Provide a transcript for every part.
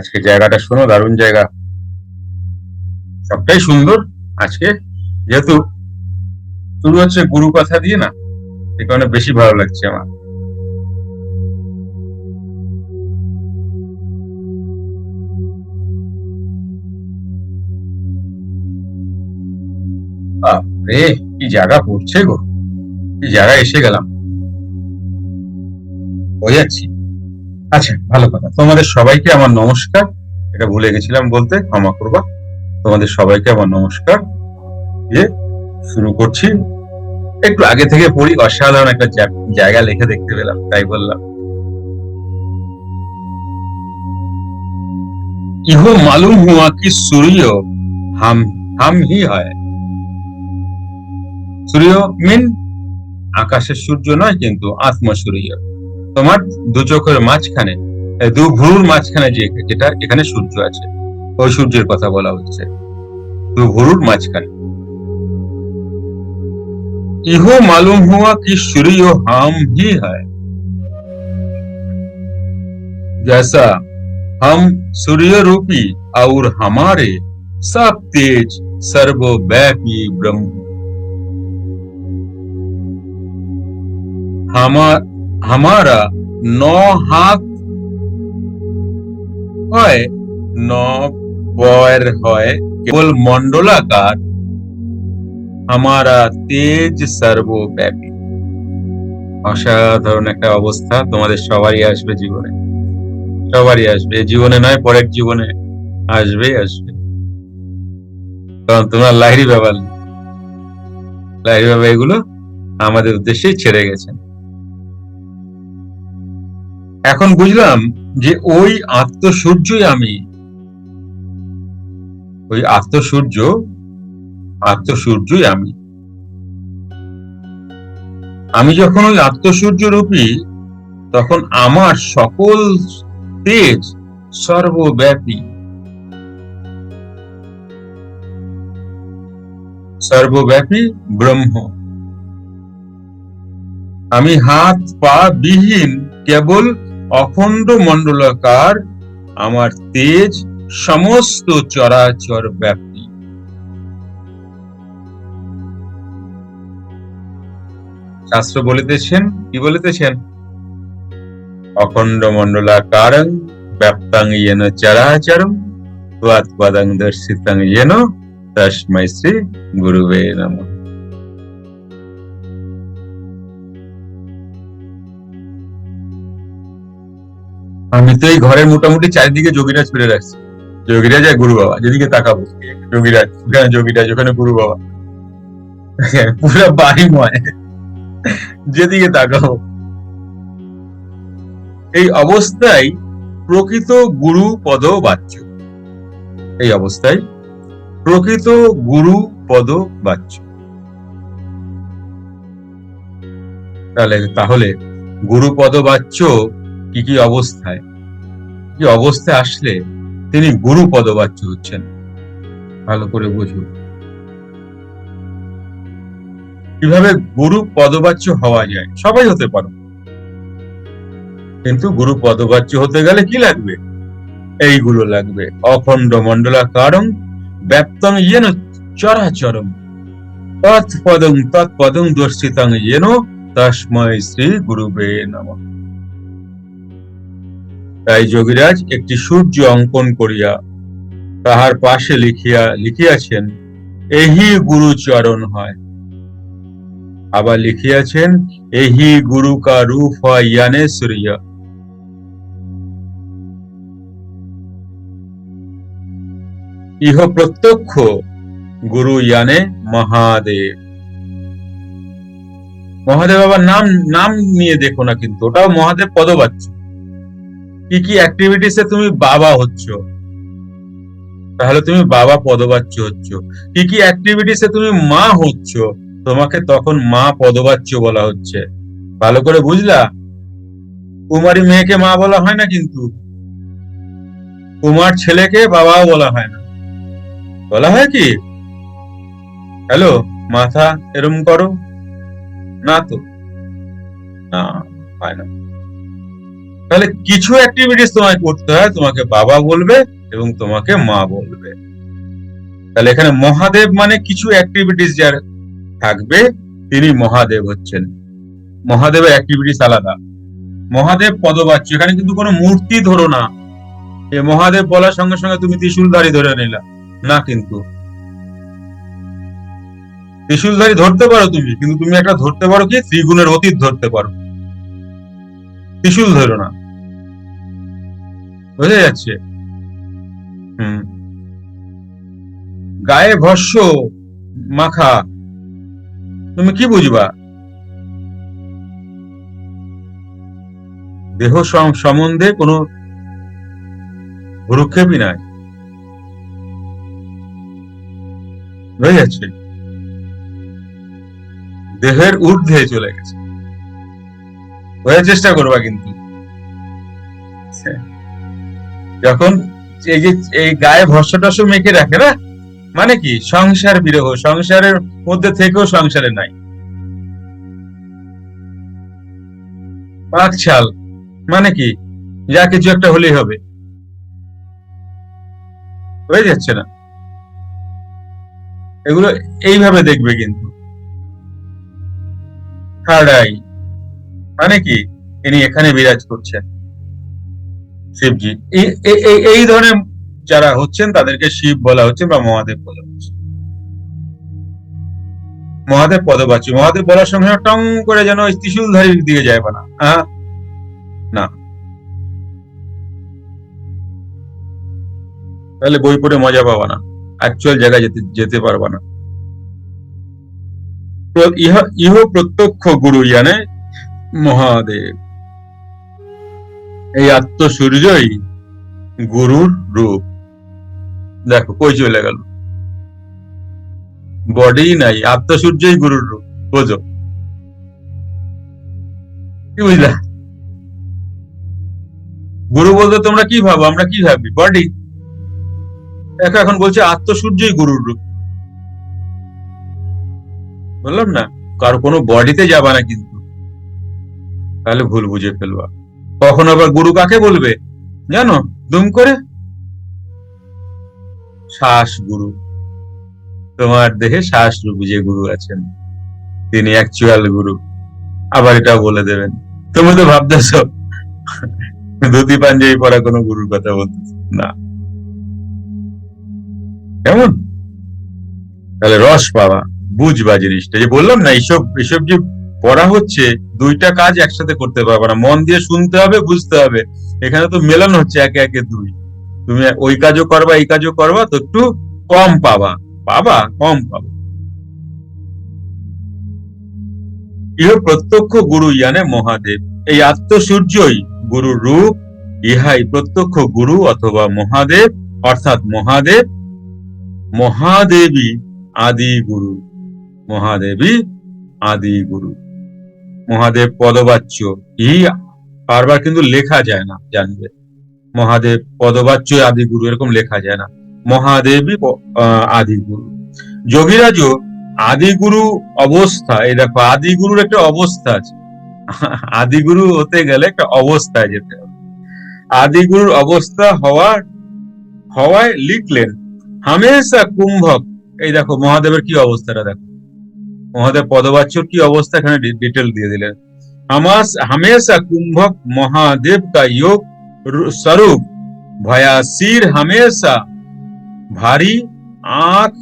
আজকে জায়গাটা শোনো, দারুণ জায়গা। সবটাই সুন্দর আজকে। যেহেতু শুরু হচ্ছে গুরু কথা দিয়ে না সে কারণে বেশি ভালো লাগছে আমার। রে কি জায়গা পড়ছে গো। কি জায়গায় এসে গেলাম। হয়ে যাচ্ছি আচ্ছা ভালো কথা। তোমাদের সবাইকে আমার নমস্কার। এটা ভুলে গেছিলাম বলতে, ক্ষমা করবা। তোমাদের সবাইকে আমার নমস্কার। দিয়ে শুরু করছি। একটু আগে থেকে পড়ি, অসাধারণ একটা জায়গা লিখে দেখতে পেলাম, তাই বললাম। ইহো মালুম হুয়া কি সূর্য, হাম হাম হি হয়। সূর্য মিন আকাশের সূর্য নয়, কিন্তু আত্মা সূর্য। তোমার দু চোখের মাঝখানে এ, দু ভুরুর মাঝখানে যে যেটা এখানে সূর্য আছে ওই সূর্যের কথা বলা হচ্ছে দু ভুরুর মাঝখানে इहो मालूम हुआ कि सूर्य हम ही है जैसा हम सूर्य रूपी और हमारे सब तेज सर्वव्यापी ब्रह्म हमा, हमारा नौ हाथ হয় ন পয়ের হয় কেবল মন্ডলাকার আমারা তেজ সর্বব্যাপী অসাধারণ একটা অবস্থা তোমাদের সবারই আসবে জীবনে সবারই আসবে এ জীবনে নয় পরের জীবনে আসবে আসবে কারণ তোমার লাহিরি বাবা লাহিরি বাবা এগুলো আমাদের উদ্দেশ্যেই ছেড়ে গেছেন এখন বুঝলাম যে ওই আত্মসূর্যই আমি। ওই আত্মসূর্য, আত্মসূর্যই আমি। আমি যখন ওই আত্মসূর্য রূপী তখন আমার সকল তেজ সর্বব্যাপী। সর্বব্যাপী ব্রহ্ম। আমি হাত পা বিহীন কেবল অখণ্ড মণ্ডলাকার, আমার তেজ সমস্ত চরাচর ব্যাপী শাস্ত্র বলিতেছেন, কি বলিতেছেন? অখণ্ড মণ্ডলাকারং ব্যাপ্তাং ইয়েন চরাচরম ত্বাৎ পদং দর্শিতং ইয়েন, তস্মৈ শ্রী গুরুবে নমঃ। আমি তো এই ঘরের মোটামুটি চারিদিকে যোগীরাজ ফিরে রাখছি যোগীরাজ যায় গুরু বাবা, যেদিকে তাকাবো যোগীরা ওখানে যোগীরা ওখানে গুরু বাবা। পুরো বাড়িময় যেদিকে তাকাবো। এই অবস্থায় প্রকৃত গুরু পদ বাচ্য। এই অবস্থায় প্রকৃত গুরু পদ বাচ্য। তাহলে তাহলে গুরু পদ বাচ্য কি কি অবস্থায় কি অবস্থায় আসলে তিনি গুরু পদবাচ্য হচ্ছেন? ভালো করে বুঝুন। কীভাবে গুরু পদবাচ্য হওয়া যায়? সবাই হতে পারো। কিন্তু গুরু পদবাচ্য হতে গেলে কি লাগবে? এইগুলো লাগবে। অখণ্ড মন্ডলা মণ্ডলাকারং ব্যাপ্তং ইয়েন চরাচরম। তৎপদং তৎপদং দর্শিতং ইয়েন তস্মৈ শ্রী গুরুবে নমঃ। তাই যোগীরাজ একটি সূর্য অঙ্কন করিয়া তাহার পাশে লিখিয়া, লিখিয়াছেন, এহি গুরুচরণ হয়। আবার লিখিয়াছেন, এহি গুরু কা রূপ হয় ইয়ানে সূর্য। ইহ প্রত্যক্ষ, গুরু ইয়ানে মহাদেব। মহাদেব আবার নাম নাম নিয়ে দেখো না কিন্তু, ওটাও মহাদেব পদবাচ্য। কি কি অ্যাক্টিভিটিসে তুমি বাবা হচ্ছ? তাহলে তুমি বাবা পদবাচ্য হচ্ছ। কি কি অ্যাক্টিভিটিসে তুমি মা হচ্ছ? তোমাকে তখন মা পদবাচ্য বলা হচ্ছে। ভালো করে বুঝলা? কুমারী মেয়েকে মা বলা হয় না কিন্তু। কুমার ছেলেকে বাবাও বলা হয় না। বলা হয় কি? হ্যালো, মাথা এরম করো। না তো? না, হয় না। তাহলে কিছু অ্যাক্টিভিটিস তোমায় করতে হয়, তোমাকে বাবা বলবে এবং তোমাকে মা বলবে। তাহলে এখানে মহাদেব মানে কিছু অ্যাক্টিভিটিস যার থাকবে, তিনি মহাদেব হচ্ছেন। মহাদেবের অ্যাক্টিভিটিস আলাদা। মহাদেব পদবাচ্য, এখানে কিন্তু কোনো মূর্তি ধরো না। এ মহাদেব বলার সঙ্গে সঙ্গে তুমি ত্রিশুলধারী ধরে নিলা। না কিন্তু। ত্রিশুলধারী ধরতে পারো তুমি, কিন্তু তুমি একটা ধরতে পারো কি? ত্রিগুণের অতীত ধরতে পারো। ত্রিশুল ধরো না। বোঝা যাচ্ছে? গায়ে ভস্য মাখা, তুমি কি বুঝবা? দেহ সম্বন্ধে কোনো ভ্রুক্ষেপই নাই। বুঝা যাচ্ছে? দেহের ঊর্ধ্বে চলে গেছে। বোঝার চেষ্টা করবা কিন্তু। যখন এই যে, এই গায়ে ভস্য টস্য মেখে রাখে না? মানে কি? সংসার বিরহ, সংসারের মধ্যে থেকেও সংসারে নাই। পাক ছাল মানে কি? যা কিছু একটা হলেই হবে। হয়ে যাচ্ছে না। এগুলো এইভাবে দেখবে কিন্তু। আই মানে কি? ইনি এখানে বিরাজ করছেন। শিবজি। এই- ধরনের যারা হচ্ছেন, তাদেরকে শিব বলা হচ্ছে বা মহাদেব বলা হচ্ছে। মহাদেব পদবাচ্য মহাদেব বলার সঙ্গে টং করে যেন ত্রিশূলধারীর দিকে যায় না। হ্যাঁ? না। তাহলে বই পড়ে মজা পাবা না। অ্যাকচুয়াল জায়গায় যেতে যেতে পারবা না। ইহ ইহ প্রত্যক্ষ গুরু জানে মহাদেব। এই আত্মসূর্যই গুরুর রূপ। দেখো, কই চলে গেল? বডি নাই আত্মসূর্যই গুরুর রূপ। বোঝো? কি বুঝলা? গুরু বলতে তোমরা কি ভাবো? আমরা কি ভাবি? বডি এখন বলছে আত্মসূর্যই গুরুর রূপ। বললাম না, কারও কোনো বডিতে যাবা না কিন্তু। তাহলে ভুল বুঝে ফেলবা। কখন আবার গুরু কাকে বলবে? জানো? দুম করে? শ্বাস গুরু। তোমার দেহে শ্বাস রূপ যে গুরু আছেন, তিনি অ্যাকচুয়াল গুরু। আবার এটা বলে দেবেন। তুমি তো ভাবতেছ, ধুতি পাঞ্জাবি পরা কোনো গুরুর কথা বলতেছ। না। কেমন? তাহলে রস পাওয়া, বুঝবা জিনিসটা। যে বললাম না এইসব এসব যে পড়া হচ্ছে, দুইটা কাজ একসাথে করতে পারবে না। মন দিয়ে শুনতে হবে, বুঝতে হবে। এখানে তো মেলানো হচ্ছে, একে একে দুই। তুমি ওই কাজও করবা, এই কাজও করবা, তো একটু কম পাবা। পাবা? কম পাবা। ইহ প্রত্যক্ষ গুরু ইয়ানে মহাদেব। এই আত্মসূর্যই গুরুর রূপ। ইহাই প্রত্যক্ষ গুরু অথবা মহাদেব, অর্থাৎ মহাদেব। মহাদেবী আদি গুরু। মহাদেবী আদি গুরু। মহাদেব পদবাচ্য। এই বারবার কিন্তু লেখা যায় না জানবে। মহাদেব পদবাচ্য আদি গুরু এরকম লেখা যায় না। মহাদেবী প- আহ, আদি গুরু। যোগীরাজও আদিগুরু অবস্থা এই দেখো আদিগুরুর একটা অবস্থা আছে। আদিগুরু হতে গেলে একটা অবস্থায় যেতে হবে। আদিগুরুর অবস্থা হওয়ার হওয়ায় লিখলেন হামেশা কুম্ভক। এই দেখো মহাদেবের কি অবস্থাটা দেখো। মহাদেব পদবাচ্যর কি অবস্থা এখানে ডিটেল দিয়ে দিলেন হামাস हमेशा कुंभक महादेव का योग रु- स्वरूप भया सिर हमेशा भारी आंख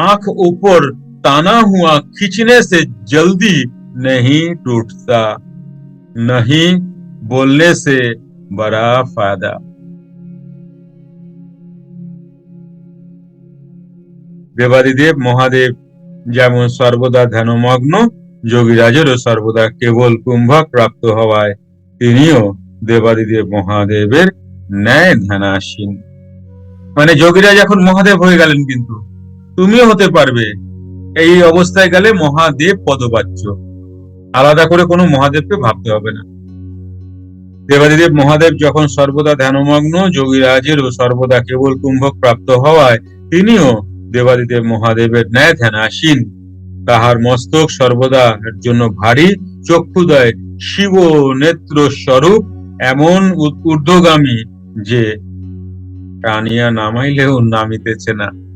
आंख ऊपर ताना हुआ खींचने से जल्दी नहीं टूटता नहीं बोलने से बड़ा फायदा দেবাদিদেব মহাদেব যেমন সর্বদা ধ্যানমগ্ন, যোগীরাজেরও সর্বদা কেবল কুম্ভক প্রাপ্ত হওয়ায়, তিনিও দেবাদিদেব মহাদেবের ন্যায় ধ্যানাসীন। মানে যোগীরাজ এখন মহাদেব হয়ে গেলেন কিন্তু। তুমিও হতে পারবে। এই অবস্থায় গেলে মহাদেব পদবাচ্য। আলাদা করে কোনো মহাদেবকে ভাবতে হবে না। দেবাদিদেব মহাদেব যখন সর্বদা ধ্যানমগ্ন, যোগীরাজেরও সর্বদা কেবল কুম্ভক প্রাপ্ত হওয়ায়, তিনিও দেবাদিদেব মহাদেবের ন্যায় ধ্যান ধ্যানাসীন। তাহার মস্তক সর্বদা জন্য ভারী, চক্ষুদয়, শিব নেত্র স্বরূপ এমন ঊর্ধ্বগামী যে, টানিয়া নামাইলেও নামিতেছে না।